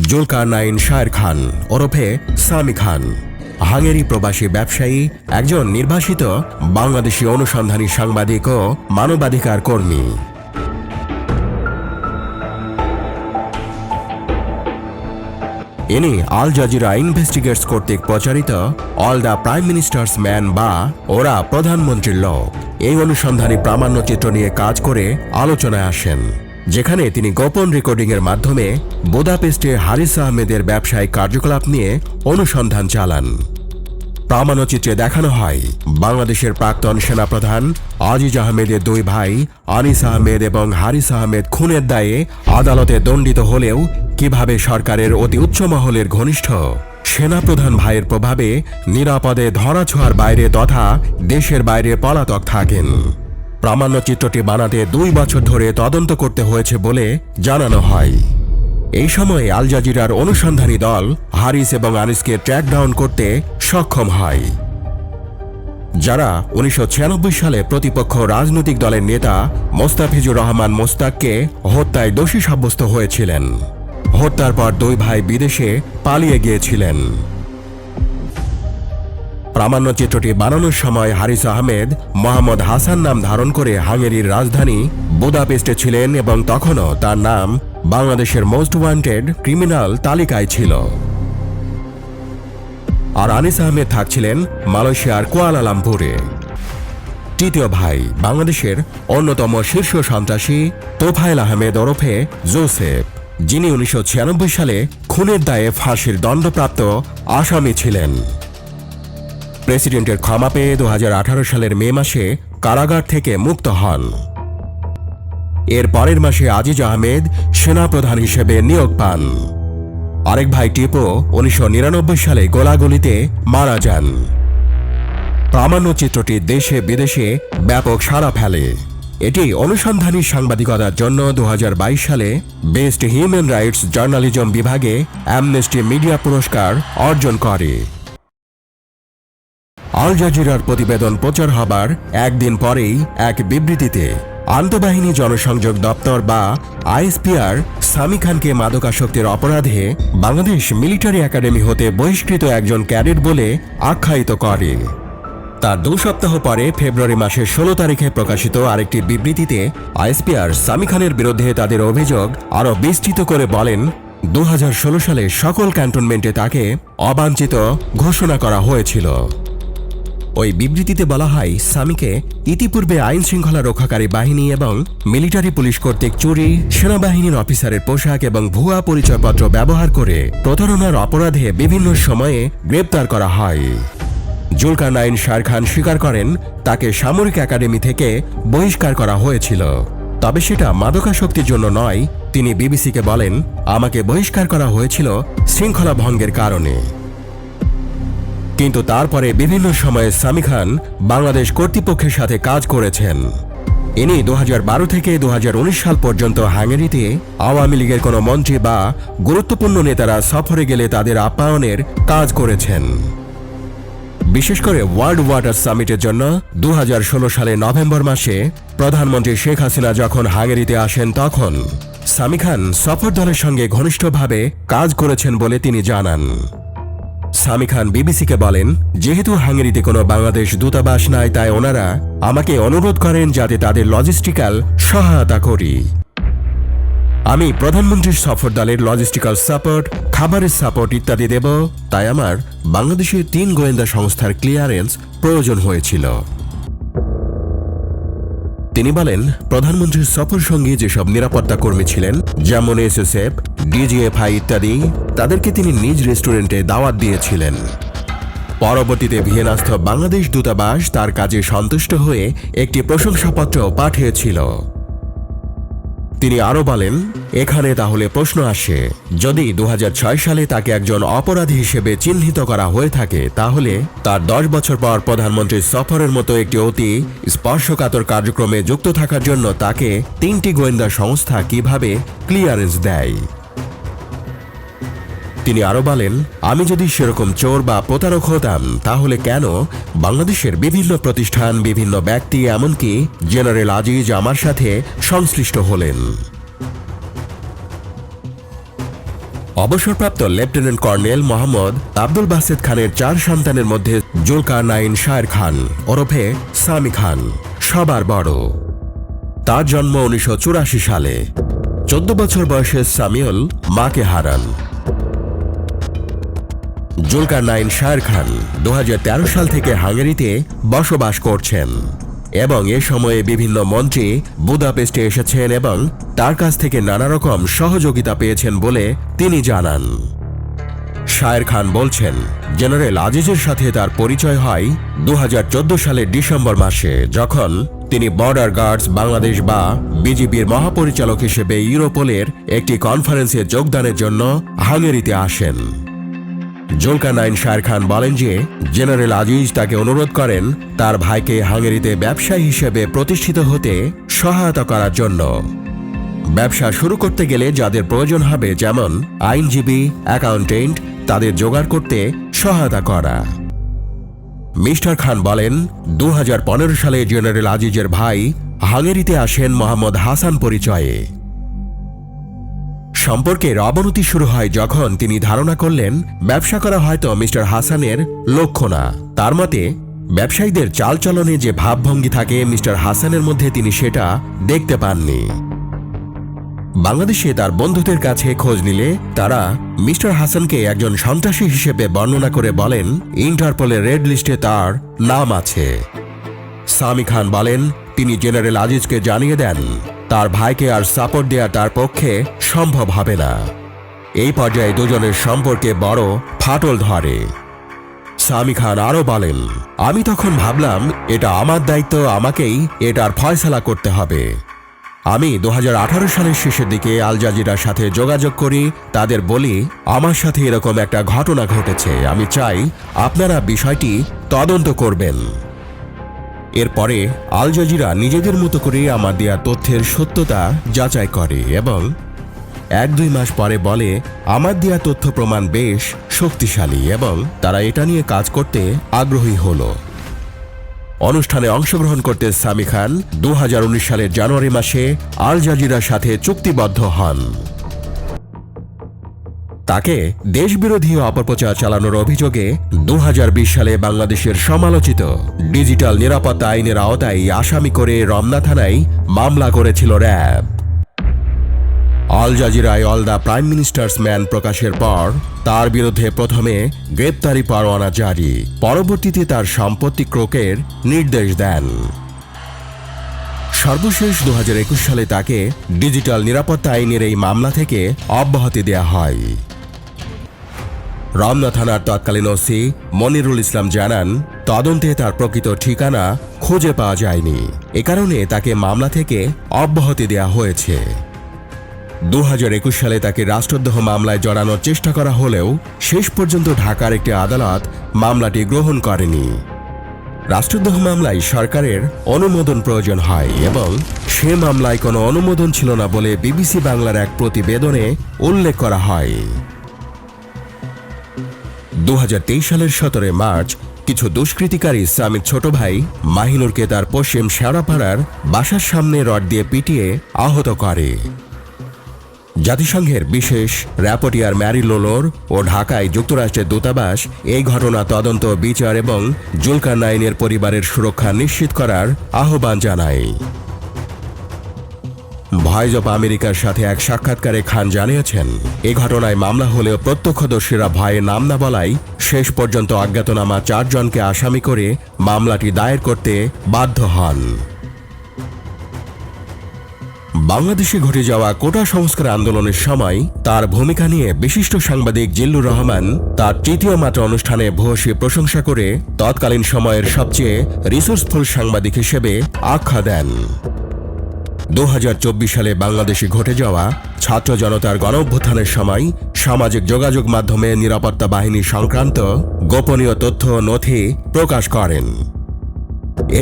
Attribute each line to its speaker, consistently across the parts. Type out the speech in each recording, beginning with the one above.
Speaker 1: Zulkar nine শায়ের খান, ওরফে সামি খান। Hungary প্রবাসী ব্যবসায়ী, একজন নির্বাসিত বাংলাদেশি অনুসন্ধানী সাংবাদিক ও মানবাধিকার কর্মী। ইনি আল জাজিরা ইনভেস্টিগেটস কর্তৃক প্রচারিত all the prime minister's men বা ওরা প্রধানমন্ত্রীর লোক। এই অনুসন্ধানী প্রামাণ্যচিত্র নিয়ে কাজ করে আলোচনায় আসেন। যেখানে তিনি গোপন রেকর্ডিংয়ের মাধ্যমে বুদাপেস্টে হারিস আহমেদের ব্যবসায়িক কার্যকলাপ নিয়ে অনুসন্ধান চালান। প্রামাণ্যচিত্রে দেখানো হয়, বাংলাদেশের প্রাক্তন সেনাপ্রধান আজিজ আহমেদের দুই ভাই আনিস আহমেদ এবং হারিস আহমেদ খুনের দায়ে আদালতে দণ্ডিত হলেও কীভাবে সরকারের অতি উচ্চ মহলের ঘনিষ্ঠ সেনাপ্রধান ভাইয়ের প্রভাবে নিরাপদে ধরাছোঁয়ার বাইরে তথা দেশের বাইরে পলাতক থাকেন। প্রামাণ্যচিত্রটি বানাতে দুই বছর ধরে তদন্ত করতে হয়েছে বলে জানানো হয়। এই সময় আল জাজিরার অনুসন্ধানী দল হারিস এবং আনিসকে ট্র্যাক ডাউন করতে সক্ষম হয়। যারা উনিশশো ছিয়ানব্বই সালে প্রতিপক্ষ রাজনৈতিক দলের নেতা মোস্তাফিজুর রহমান মোস্তাককে হত্যায় দোষী সাব্যস্ত হয়েছিলেন। হত্যার পর দুই ভাই বিদেশে পালিয়ে গিয়েছিলেন। প্রামাণ্যচিত্রটি বানানোর সময় হারিস আহমেদ, মোহাম্মদ হাসান নাম ধারণ করে হাঙ্গেরির রাজধানী বুদাপেস্টে ছিলেন এবং তখনও তার নাম বাংলাদেশের মোস্ট ওয়ান্টেড ক্রিমিনাল তালিকায় ছিল। আর আনিস আহমেদ থাকছিলেন মালয়েশিয়ার কুয়ালালামপুরে। তৃতীয় ভাই বাংলাদেশের অন্যতম শীর্ষ সন্ত্রাসী তোফায়েল আহমেদ ওরফে জোসেফ, যিনি উনিশশো ছিয়ানব্বই সালে খুনের দায়ে ফাঁসির দণ্ডপ্রাপ্ত আসামি ছিলেন। প্রেসিডেন্টের ক্ষমা পেয়ে দু হাজার আঠারো সালের মে মাসে কারাগার থেকে মুক্ত হন। এর পরের মাসে আজিজ আহমেদ সেনাপ্রধান হিসেবে নিয়োগ পান। আরেক ভাই টিপো উনিশশো নিরানব্বই সালে গোলাগুলিতে মারা যান। প্রামাণ্য চিত্রটি দেশে বিদেশে ব্যাপক সাড়া ফেলে। এটি অনুসন্ধানী সাংবাদিকতার জন্য দু হাজার বাইশ সালে বেস্ট হিউম্যান রাইটস জার্নালিজম বিভাগে অ্যামনেস্টি মিডিয়া পুরস্কার অর্জন করে। আল জাজিরার প্রতিবেদন প্রচার হবার একদিন পরেই এক বিবৃতিতে আন্তঃবাহিনী জনসংযোগ দপ্তর বা আইএসপিআর সামি খানকে মাদকাসক্তির অপরাধে বাংলাদেশ মিলিটারি একাডেমি হতে বহিষ্কৃত একজন ক্যাডেট বলে আখ্যায়িত করে। তার দু সপ্তাহ পরে ফেব্রুয়ারি মাসের ষোলো তারিখে প্রকাশিত আরেকটি বিবৃতিতে আইএসপিআর সামি খানের বিরুদ্ধে তাদের অভিযোগ আরও বিস্তৃত করে বলেন দু হাজার ষোলো সালে সকল ক্যান্টনমেন্টে তাকে অবাঞ্ছিত ঘোষণা করা হয়েছিল। ওই বিবৃতিতে বলা হয় সামিকে ইতিপূর্বে আইন শৃঙ্খলা রক্ষাকারী বাহিনী এবং মিলিটারি পুলিশ কর্তৃক চুরি, সেনাবাহিনীর অফিসারের পোশাক এবং ভুয়া পরিচয়পত্র ব্যবহার করে প্রতারণার অপরাধে বিভিন্ন সময়ে গ্রেপ্তার করা হয়। জুলকার নাইন শার খান স্বীকার করেন, তাকে সামরিক একাডেমি থেকে বহিষ্কার করা হয়েছিল। তবে সেটা মাদকাসক্তির জন্য নয়, তিনি বিবিসিকে বলেন, আমাকে বহিষ্কার করা হয়েছিল শৃঙ্খলা ভঙ্গের কারণে। কিন্তু তারপরে বিভিন্ন সময়ে সামি খান বাংলাদেশ কর্তৃপক্ষের সাথে কাজ করেছেন। ইনি দু হাজার বারো থেকে দুহাজার উনিশ সাল পর্যন্ত হাঙ্গেরিতে আওয়ামী লীগের কোনো মন্ত্রী বা গুরুত্বপূর্ণ নেতারা সফরে গেলে তাদের আপ্যায়নের কাজ করেছেন। বিশেষ করে ওয়ার্ল্ড ওয়াটার সামিটের জন্য দু হাজার ষোলো সালে নভেম্বর মাসে প্রধানমন্ত্রী শেখ হাসিনা যখন হাঙ্গেরিতে আসেন তখন সামি খান সফর দলের সঙ্গে ঘনিষ্ঠভাবে কাজ করেছেন বলে তিনি জানান। সামি খান বিবিসিকে বলেন, যেহেতু হাঙ্গেরিতে কোনো বাংলাদেশ দূতাবাস নাই, তাই ওনারা আমাকে অনুরোধ করেন যাতে তাদের লজিস্টিক্যাল সহায়তা করি। আমি প্রধানমন্ত্রীর সফর দলের লজিস্টিক্যাল সাপোর্ট খাবারের সাপোর্ট ইত্যাদি দেব, তাই আমার বাংলাদেশের তিন গোয়েন্দা সংস্থার ক্লিয়ারেন্স প্রয়োজন হয়েছিল। তিনি বলেন, প্রধানমন্ত্রীর সফর সঙ্গে যেসব নিরাপত্তা কর্মী ছিলেন, যেমন এসএসএফ, ডিজিএফআই ইত্যাদি, তাদেরকে তিনি নিজ রেস্টুরেন্টে দাওয়াত দিয়েছিলেন। পরবর্তীতে ভিয়েনাস্থ বাংলাদেশ দূতাবাস তার কাজে সন্তুষ্ট হয়ে একটি প্রশংসাপত্র পাঠিয়েছিল। তিনি আরও বলেন, এখানে তাহলে প্রশ্ন আসে, যদি দু হাজার ছয় সালে তাকে একজন অপরাধী হিসেবে চিহ্নিত করা হয়ে থাকে, তাহলে তার দশ বছর পর প্রধানমন্ত্রীর সফরের মতো একটি অতি স্পর্শকাতর কার্যক্রমে যুক্ত থাকার জন্য তাকে তিনটি গোয়েন্দা সংস্থা কীভাবে ক্লিয়ারেন্স দেয়? তিনি আরও বলেন, আমি যদি সেরকম চোর বা প্রতারক হতাম, তাহলে কেন বাংলাদেশের বিভিন্ন প্রতিষ্ঠান, বিভিন্ন ব্যক্তি, এমনকি জেনারেল আজিজ আমার সাথে সংশ্লিষ্ট হলেন? অবসরপ্রাপ্ত লেফটেন্যান্ট কর্নেল মোহাম্মদ আব্দুল বাসেদ খানের চার সন্তানের মধ্যে জুলকার নাইন শায়ের খান, ওরফে সামি খান, সবার বড়। তার জন্ম উনিশশো চুরাশি সালে। চোদ্দ বছর বয়সে সামিউল মাকে হারান। জুলকার নাইন শায়ের খান দু হাজার তেরো সাল থেকে হাঙ্গেরিতে বসবাস করছেন এবং এ সময়ে বিভিন্ন মন্ত্রী বুদাপেস্টে এসেছেন এবং তার কাছ থেকে নানা রকম সহযোগিতা পেয়েছেন বলে তিনি জানান। শায়ের খান বলছেন, জেনারেল আজিজের সাথে তার পরিচয় হয় দু হাজার চোদ্দ সালের ডিসেম্বর মাসে, যখন তিনি বর্ডার গার্ডস বাংলাদেশ বা বিজিবির মহাপরিচালক হিসেবে ইউরোপোলের একটি কনফারেন্সে যোগদানের জন্য হাঙ্গেরিতে আসেন। জুলকানাইন শায়ের খান বলেন যে, জেনারেল আজিজ তাকে অনুরোধ করেন তার ভাইকে হাঙ্গেরিতে ব্যবসায়ী হিসেবে প্রতিষ্ঠিত হতে সহায়তা করার জন্য। ব্যবসা শুরু করতে গেলে যাদের প্রয়োজন হবে যেমন আইনজীবী, অ্যাকাউন্টেন্ট, তাদের জোগাড় করতে সহায়তা করা। মিস্টার খান বলেন দু হাজার পনেরো সালে জেনারেল আজিজের ভাই হাঙ্গেরিতে আসেন মোহাম্মদ হাসান পরিচয়ে। সম্পর্কের অবনতি শুরু হয় যখন তিনি ধারণা করলেন, ব্যবসা করা হয়তো মিস্টার হাসানের লক্ষ্য না। তার মতে, ব্যবসায়ীদের চালচলনে যে ভাবভঙ্গি থাকে, মিস্টার হাসানের মধ্যে তিনি সেটা দেখতে পাননি। বাংলাদেশে তার বন্ধুদের কাছে খোঁজ নিলে তারা মিস্টার হাসানকে একজন সন্ত্রাসী হিসেবে বর্ণনা করে বলেন, ইন্টারপোলের রেড লিস্টে তার নাম আছে। সামি খান বলেন, তিনি জেনারেল আজিজকে জানিয়ে দেন। তার ভাইকে আর সাপোর্ট দেওয়া তার পক্ষে সম্ভব হবে না। এই পর্যায়ে দুজনের সম্পর্কে বড় ফাটল ধরে। সামি খান আরও বলেন, আমি তখন ভাবলাম, এটা আমার দায়িত্ব, আমাকেই এটার ফয়সালা করতে হবে। আমি দু হাজার আঠারো সালের শেষের দিকে আল জাজিরার সাথে যোগাযোগ করি, তাদের বলি, আমার সাথে এরকম একটা ঘটনা ঘটেছে। আমি চাই আপনারা বিষয়টি তদন্ত করবেন। এরপরে আল জাজিরা নিজেদের মতো করে আমার দেয়া তথ্যের সত্যতা যাচাই করে এবং এক দুই মাস পরে বলে, আমার দেয়া তথ্য প্রমাণ বেশ শক্তিশালী এবং তারা এটা নিয়ে কাজ করতে আগ্রহী হলো। অনুষ্ঠানে অংশগ্রহণ করতে সামি খান দু হাজার উনিশ সালের জানুয়ারি মাসে আল জাজিরার সাথে চুক্তিবদ্ধ হন। তাকে দেশবিরোধী অপপ্রচার চালানোর অভিযোগে দু হাজার বিশ সালে বাংলাদেশের সমালোচিত ডিজিটাল নিরাপত্তা আইনের আওতায় আসামি করে রমনা থানায় মামলা করেছিল RAB. All জাজিরায় all the prime minister's men প্রকাশের পর তার বিরুদ্ধে প্রথমে গ্রেপ্তারি পরোয়ানা জারি। পরবর্তীতে তার সম্পত্তি ক্রোকের নির্দেশ দেন। সর্বশেষ দু হাজার একুশ সালে তাকে ডিজিটাল নিরাপত্তা আইনের এই মামলা থেকে অব্যাহতি দেয়া হয়। রমনা থানার তৎকালীন ওসি মনিরুল ইসলাম জানান, তদন্তে তার প্রকৃত ঠিকানা খুঁজে পাওয়া যায়নি। এ কারণে তাকে মামলা থেকে অব্যাহতি দেয়া হয়েছে। দু হাজার একুশ সালে তাকে রাষ্ট্রদ্রোহ মামলায় জড়ানোর চেষ্টা করা হলেও শেষ পর্যন্ত ঢাকার একটি আদালত মামলাটি গ্রহণ করেনি। রাষ্ট্রদ্রোহ মামলায় সরকারের অনুমোদন প্রয়োজন হয় এবং সে মামলায় কোনো অনুমোদন ছিল না বলে বিবিসি বাংলার এক প্রতিবেদনে উল্লেখ করা হয়। দু হাজার তেইশ সালের সতেরো মার্চ কিছু দুষ্কৃতিকারী স্বামীর ছোট ভাই মাহিনুরকে তার পশ্চিম শেওড়াপাড়ার বাসার সামনে রড দিয়ে পিটিয়ে আহত করে। জাতিসংঘের বিশেষ র্যাপোটিয়ার ম্যারি লোলোর ও ঢাকায় যুক্তরাষ্ট্রের দূতাবাস এই ঘটনা তদন্ত, বিচার এবং জুলকার নাইনের পরিবারের সুরক্ষা নিশ্চিত করার আহ্বান জানায়। ভয়েস অব আমেরিকার সাথে এক সাক্ষাৎকারে খান জানিয়েছেন, এ ঘটনায় মামলা হলেও প্রত্যক্ষদর্শীরা ভয়ে নাম না বলায় শেষ পর্যন্ত অজ্ঞাতনামা চারজনকে আসামি করে মামলাটি দায়ের করতে বাধ্য হন। বাংলাদেশে ঘটে যাওয়া কোটা সংস্কার আন্দোলনের সময় তার ভূমিকা নিয়ে বিশিষ্ট সাংবাদিক জিল্লুর রহমান তার তৃতীয় মাত্র অনুষ্ঠানে ভূয়সী প্রশংসা করে তৎকালীন সময়ের সবচেয়ে রিসোর্সফুল সাংবাদিক হিসেবে আখ্যা দেন। দু হাজার চব্বিশ সালে বাংলাদেশে ঘটে যাওয়া ছাত্র জনতার গণ অভ্যুত্থানের সময় সামাজিক যোগাযোগ মাধ্যমে নিরাপত্তা বাহিনী সংক্রান্ত গোপনীয় তথ্য নথি প্রকাশ করেন।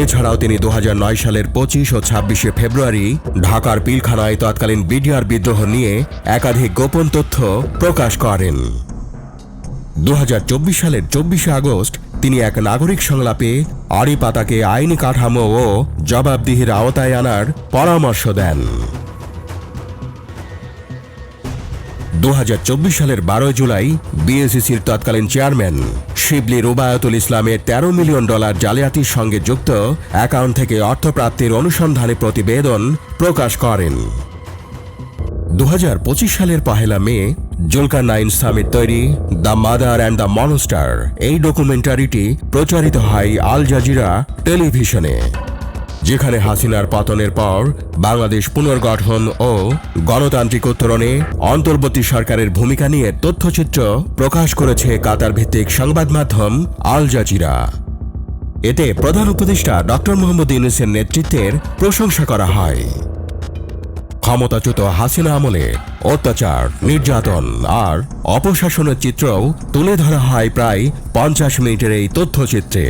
Speaker 1: এছাড়াও তিনি দু হাজার নয় সালের পঁচিশ ও ছাব্বিশে ফেব্রুয়ারি ঢাকার পিলখানায় তৎকালীন বিডিআর বিদ্রোহ নিয়ে একাধিক গোপন তথ্য প্রকাশ করেন। দু হাজার চব্বিশ সালের চব্বিশে আগস্ট তিনি এক নাগরিক সংলাপে আড়ি পাতাকে আইনি কাঠামো ও জবাবদিহির আওতায় আনার পরামর্শ দেন। দু হাজার চব্বিশ সালের বারোই জুলাই বিএসিসির তৎকালীন চেয়ারম্যান শিবলি রুবায়তুল ইসলামের তেরো মিলিয়ন ডলার জালিয়াতির সঙ্গে যুক্ত অ্যাকাউন্ট থেকে অর্থপ্রাপ্তির অনুসন্ধানে প্রতিবেদন প্রকাশ করেন। দু পঁচিশ সালের পহেলা মে জুলকার নাইন সামিট তৈরি the mother and the monster. এই ডকুমেন্টারিটি প্রচারিত হয় আল জাজিরা টেলিভিশনে, যেখানে হাসিনার পতনের পর বাংলাদেশ পুনর্গঠন ও গণতান্ত্রিক উত্তরণে অন্তর্বর্তী সরকারের ভূমিকা নিয়ে তথ্যচিত্র প্রকাশ করেছে কাতার ভিত্তিক সংবাদ মাধ্যম আল জাজিরা। এতে প্রধান উপদেষ্টা ডক্টর মোহাম্মদ ইউনুসের নেতৃত্বের প্রশংসা করা হয়। ক্ষমতাচ্যুত হাসিনা আমলে অত্যাচার, নির্যাতন আর অপশাসনের চিত্রও তুলে ধরা হয় প্রায় পঞ্চাশ মিনিটের এই তথ্যচিত্রে।